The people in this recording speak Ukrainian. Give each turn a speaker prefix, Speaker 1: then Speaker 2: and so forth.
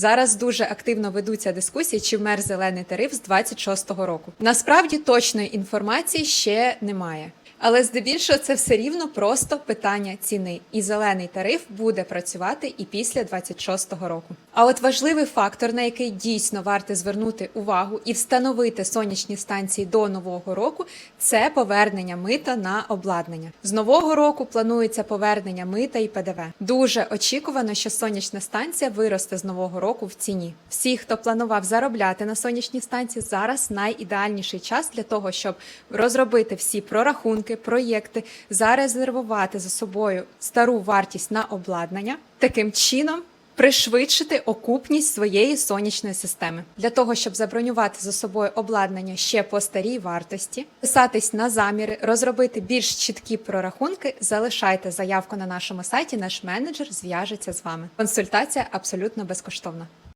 Speaker 1: Зараз дуже активно ведуться дискусії, чи вмер зелений тариф з 26-го року. Насправді точної інформації ще немає. Але здебільшого це все рівно просто питання ціни, і зелений тариф буде працювати і після 26-го року. А от важливий фактор, на який дійсно варто звернути увагу і встановити сонячні станції до нового року, це повернення мита на обладнання. З нового року планується повернення мита і ПДВ. Дуже очікувано, що сонячна станція виросте з нового року в ціні. Всі, хто планував заробляти на сонячній станції, зараз найідеальніший час для того, щоб розробити всі прорахунки, проєкти, зарезервувати за собою стару вартість на обладнання. Таким чином пришвидшити окупність своєї сонячної системи для того, щоб забронювати за собою обладнання ще по старій вартості, писатись на заміри, розробити більш чіткі прорахунки. Залишайте заявку на нашому сайті. Наш менеджер зв'яжеться з вами. Консультація абсолютно безкоштовна.